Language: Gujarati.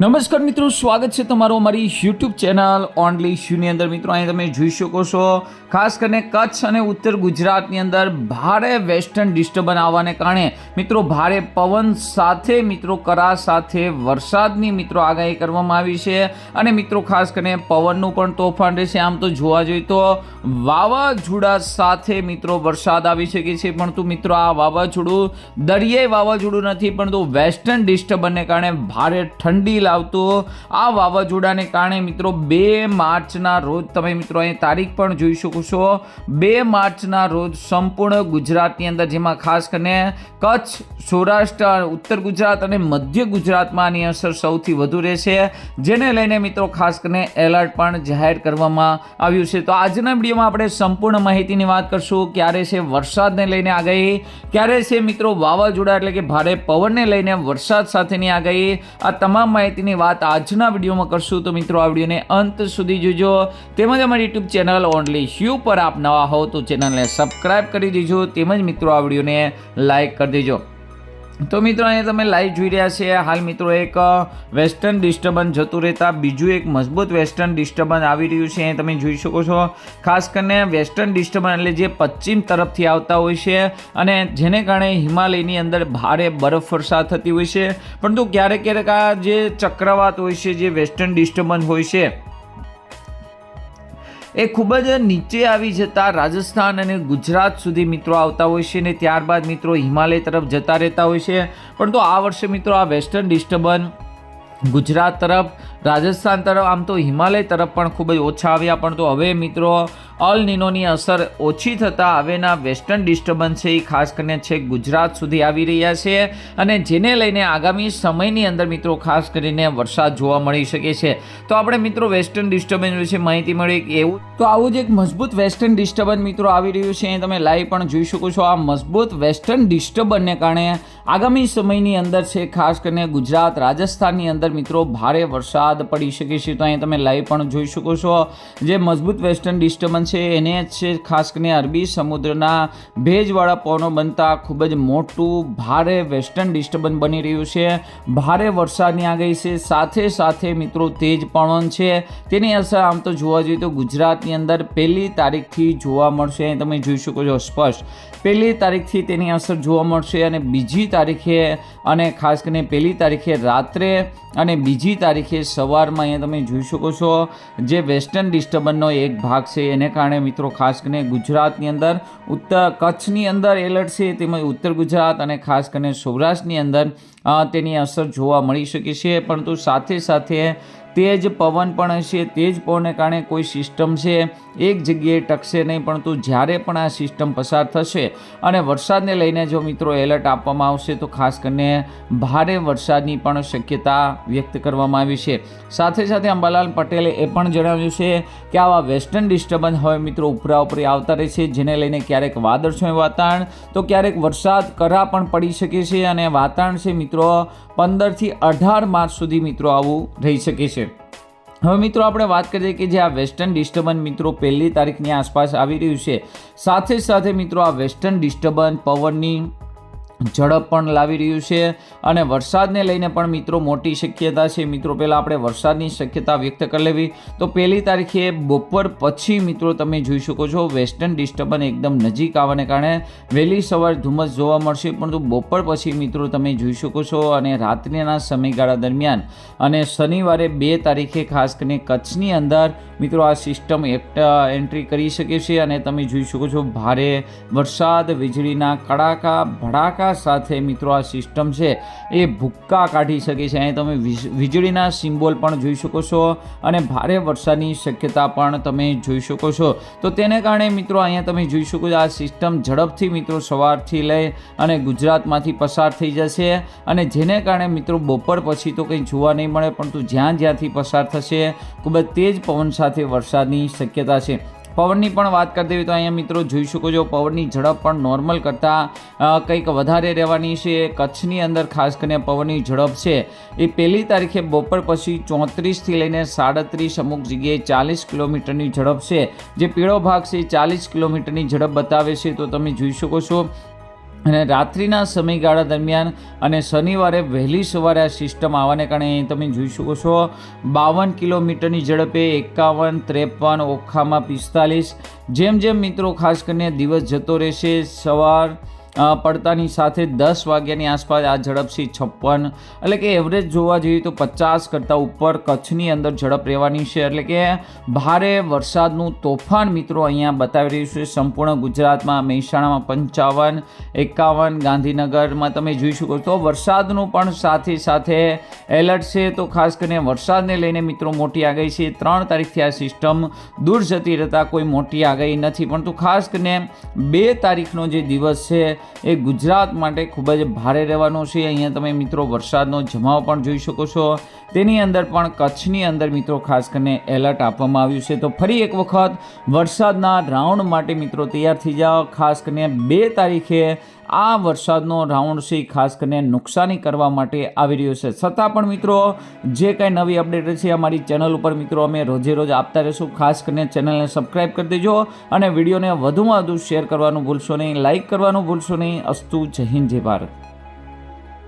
નમસ્કાર મિત્રો, સ્વાગત છે તમારું અમારી યુટ્યુબ ચેનલ ઓનલી શ્યુની અંદર. મિત્રો, અહીં તમે જોઈ શકો છો, ખાસ કરીને કચ્છ અને ઉત્તર ગુજરાતની અંદર ભારે વેસ્ટર્ન ડિસ્ટર્બન આવવાને કારણે, મિત્રો, ભારે પવન સાથે, મિત્રો, કરા સાથે વરસાદની, મિત્રો, આગાહી કરવામાં આવી છે. અને મિત્રો, ખાસ કરીને પવનનું પણ તોફાન રહેશે. આમ તો જોવા જોઈએ તો વાવાઝોડા સાથે, મિત્રો, વરસાદ આવી શકે છે. પરંતુ મિત્રો, આ વાવાઝોડું દરિયાઈ વાવાઝોડું નથી, પરંતુ વેસ્ટર્ન ડિસ્ટર્બનને કારણે ભારે ઠંડી લાવતું આ વાવાઝોડાને કારણે મિત્રો બે માર્ચના રોજ તમે મિત્રો અહીં તારીખ પણ જોઈ શકો છો. બે માર્ચના રોજ સંપૂર્ણ ગુજરાતની અંદર, જેમાં ખાસ કરીને કચ્છ, સૌરાષ્ટ્ર, ઉત્તર ગુજરાત અને મધ્ય ગુજરાતમાં આની અસર સૌથી વધુ રહેશે. જેને લઈને મિત્રો ખાસ કરીને એલર્ટ પણ જાહેર કરવામાં આવ્યું છે. તો આજના વિડીયોમાં આપણે સંપૂર્ણ માહિતીની વાત કરશું. ક્યારે છે વરસાદને લઈને આગાહી? ક્યારે છે મિત્રો વાવાઝોડા એટલે કે ભારે પવનને લઈને વરસાદ સાથેની આગાહી? આ તમામ માહિતીની વાત આજના વિડીયોમાં કરશું. તો મિત્રો, આ વિડીયોને અંત સુધી જોજો. તેમજ અમારી યુટ્યુબ ચેનલ ઓનલી શ્યુ પર આપ નવા હો તો ચેનલને સબસ્ક્રાઈબ કરી દેજો. તેમજ મિત્રો, આ વિડીયોને લાઇક કરી દેજો. તો મિત્રો અહીંયા તમે લાઈવ જોઈ રહ્યા છે. હાલ મિત્રો, એક વેસ્ટર્ન ડિસ્ટર્બન્સ જતું રહેતા બીજું એક મજબૂત વેસ્ટર્ન ડિસ્ટર્બન્સ આવી રહ્યું છે. તમે જોઈ શકો છો, ખાસ કરીને વેસ્ટર્ન ડિસ્ટર્બન્સ એટલે જે પશ્ચિમ તરફથી આવતા હોય છે અને જેને કારણે હિમાલયની અંદર ભારે બરફ વર્ષા થતી હોય છે. પરંતુ ક્યારેક ક્યારેક આ જે ચક્રવાત હોય છે, જે વેસ્ટર્ન ડિસ્ટર્બન્સ હોય છે એ ખૂબ જ નીચે આવી જતા રાજસ્થાન અને ગુજરાત સુધી મિત્રો આવતા હોય છે ને ત્યારબાદ મિત્રો હિમાલય તરફ જતા રહેતા હોય છે. પરંતુ આ વર્ષે મિત્રો આ વેસ્ટર્ન ડિસ્ટર્બન્સ ગુજરાત તરફ, રાજસ્થાન તરફ, આમ તો હિમાલય તરફ પણ ખૂબ જ ઓછા આવ્યા. પણ તો હવે મિત્રો અલ નિનોની અસર ઓછી થતાં હવેના વેસ્ટર્ન ડિસ્ટર્બન્સ છે. એ ખાસ કરીને છેક ગુજરાત સુધી આવી રહ્યા છે અને જેને લઈને આગામી સમયની અંદર મિત્રો ખાસ કરીને વરસાદ જોવા મળી શકે છે. તો આપણે મિત્રો વેસ્ટર્ન ડિસ્ટર્બન્સ વિશે માહિતી મળી એવું. તો આવું જ એક મજબૂત વેસ્ટર્ન ડિસ્ટર્બન્સ મિત્રો આવી રહ્યું છે. અહીં તમે લાઈવ પણ જોઈ શકો છો. આ મજબૂત વેસ્ટર્ન ડિસ્ટર્બન્સને કારણે આગામી સમયની અંદર છે, ખાસ કરીને ગુજરાત, રાજસ્થાનની અંદર મિત્રો ભારે વરસાદ પડી શકે છે. તો અહીં તમે લાઈવ પણ જોઈ શકો છો. જે મજબૂત વેસ્ટર્ન ડિસ્ટર્બન્સ છે, એને જ છે, ખાસ કરીને અરબી સમુદ્રના ભેજવાળા પવનો બનતા ખૂબ જ મોટું, ભારે વેસ્ટર્ન ડિસ્ટર્બન્સ બની રહ્યું છે. ભારે વરસાદની આગાહી છે, સાથે સાથે મિત્રો તેજ પવન છે. તેની અસર આમ તો જોવા જઈએ તો ગુજરાતની અંદર પહેલી તારીખથી જોવા મળશે તમે જોઈ શકો છો સ્પષ્ટ. પહેલી તારીખથી તેની અસર જોવા મળશે અને બીજી તારીખે અને ખાસ કરીને પહેલી તારીખે રાત્રે અને બીજી તારીખે સવારમાં અહીંયા તમે જોઈ શકો છો. જે વેસ્ટર્ન ડિસ્ટર્બન્સનો એક ભાગ છે, એને કારણે મિત્રો, ખાસ કરીને ગુજરાતની અંદર, ઉત્તર કચ્છની અંદર એલર્ટ છે, તેમજ ઉત્તર ગુજરાત અને ખાસ કરીને સૌરાષ્ટ્રની અંદર તેની અસર જોવા મળી શકે છે. પરંતુ સાથે સાથે તેજ પવન પણ હશે, તે જ પવનને કારણે કોઈ સિસ્ટમ છે, એક જગ્યાએ ટકશે નહીં, પરંતુ જ્યારે પણ આ સિસ્ટમ પસાર થશે અને વરસાદને લઈને જો મિત્રો એલર્ટ આપવામાં આવશે, તો ખાસ કરીને ભારે વરસાદની પણ શક્યતા વ્યક્ત કરવામાં આવી છે. સાથે સાથે અંબાલાલ પટેલે એ પણ જણાવ્યું છે કે આવા વેસ્ટર્ન ડિસ્ટર્બન્સ હવે મિત્રો ઉપરા ઉપરી આવતા રહે છે, જેને લઈને ક્યારેક વાદળછાયું વાતાવરણ, તો ક્યારેક વરસાદ કરા પણ પડી શકે છે અને વાતાવરણ છે મિત્રો પંદરથી અઢાર માર્ચ સુધી મિત્રો આવું રહી શકે છે. હવે મિત્રો આપણે વાત કરીએ કે જે આ વેસ્ટર્ન ડિસ્ટર્બન્સ મિત્રો પહેલી તારીખની આસપાસ આવી રહ્યું છે. સાથે સાથે મિત્રો આ વેસ્ટર્ન ડિસ્ટર્બન્સ પવનની ઝડપ પણ લાવી રહ્યું છે અને વરસાદને લઈને પણ મિત્રો મોટી શક્યતા છે. મિત્રો, પહેલાં આપણે વરસાદની શક્યતા વ્યક્ત કરી લેવી. તો પહેલી તારીખે બપોર પછી મિત્રો તમે જોઈ શકો છો, વેસ્ટર્ન ડિસ્ટર્બન્સ એકદમ નજીક આવવાને કારણે વહેલી સવાર ધુમ્મસ જોવા મળશે. પરંતુ બપોર પછી મિત્રો તમે જોઈ શકો છો અને રાત્રિના સમયગાળા દરમિયાન અને શનિવારે બે તારીખે ખાસ કરીને કચ્છની અંદર મિત્રો આ સિસ્ટમ એન્ટ્રી કરી શકે છે અને તમે જોઈ શકો છો, ભારે વરસાદ, વીજળીના કડાકા, ભડાકા સાથે મિત્રો આ સિસ્ટમ છે એ ભૂક્કા કાઢી શકે છે. અહીં તમે વીજળીના સિમ્બોલ પણ જોઈ શકો છો અને ભારે વરસાદની શક્યતા પણ તમે જોઈ શકો છો. તો તેને કારણે મિત્રો અહીંયા તમે જોઈ શકો છો આ સિસ્ટમ ઝડપથી મિત્રો સવારથી લઈ અને ગુજરાતમાંથી પસાર થઈ જશે અને જેને કારણે મિત્રો બપોર પછી તો કંઈ જોવા નહીં મળે, પરંતુ જ્યાં જ્યાંથી પસાર થશે, ખૂબ જ તેજ પવન સાથે વરસાદની શક્યતા છે. પવનની પણ વાત કરી દેવી તો અહીંયા મિત્રો જોઈ શકો છો, પવનની ઝડપ પણ નોર્મલ કરતાં કંઈક વધારે રહેવાની છે. કચ્છની અંદર ખાસ કરીને પવનની ઝડપ છે. એ પહેલી તારીખે બપોર પછી ચોત્રીસથી લઈને સાડત્રીસ અમુક જગ્યાએ ચાલીસ કિલોમીટરની ઝડપ છે. જે પીળો ભાગ છે ચાલીસ કિલોમીટરની ઝડપ બતાવે છે, તો તમે જોઈ શકો છો. અને રાત્રિના સમયગાળા દરમિયાન અને શનિવારે વહેલી સવારે આ સિસ્ટમ આવવાને કારણે અહીં તમે જોઈ શકો છો, બાવન કિલોમીટરની ઝડપે એકાવન, ત્રેપન, ઓખામાં પિસ્તાલીસ. જેમ જેમ મિત્રો ખાસ કરીને દિવસ જતો રહેશે, સવાર પડતાની સાથે દસ વાગ્યાની આસપાસ આ ઝડપ છે છપ્પન, એટલે કે એવરેજ જોવા જઈએ તો પચાસ કરતાં ઉપર કચ્છની અંદર ઝડપ રહેવાની છે. એટલે કે ભારે વરસાદનું તોફાન મિત્રો અહીંયા બતાવી રહ્યું છે સંપૂર્ણ ગુજરાતમાં. મહેસાણામાં પંચાવન, એકાવન, ગાંધીનગરમાં તમે જોઈ શકો તો વરસાદનું પણ સાથે સાથે એલર્ટ છે. તો ખાસ કરીને વરસાદને લઈને મિત્રો મોટી આગાહી છે. ત્રણ તારીખથી આ સિસ્ટમ દૂર જતી રહેતા કોઈ મોટી આગાહી નથી. પરંતુ ખાસ કરીને બે તારીખનો જે દિવસ છે એ ગુજરાત માટે ખૂબ જ ભારે રહેવાનો છે. અહીંયા તમે મિત્રો વરસાદનો જમાવ પણ જોઈ શકો છો. તેની અંદર પણ કચ્છની અંદર મિત્રો ખાસ કરીને એલર્ટ આપવામાં આવ્યું છે. તો ફરી એક વખત વરસાદના રાઉન્ડ માટે મિત્રો તૈયાર થઈ જાઓ. ખાસ કરીને બે તારીખે આ વરસાદનો રાઉન્ડ છે ખાસ કરીને નુકસાની કરવા માટે આવી રહ્યો છે. છતાં પણ મિત્રો જે કાંઈ નવી અપડેટ છે અમારી ચેનલ ઉપર મિત્રો અમે રોજે રોજ આપતા રહીશું. ખાસ કરીને ચેનલને સબસ્ક્રાઈબ કરી દેજો અને વિડીયોને વધુમાં વધુ શેર કરવાનું ભૂલશો નહીં, લાઇક કરવાનું ભૂલશો નહીં. અસ્તુ જય હિન્દ, જય ભારત.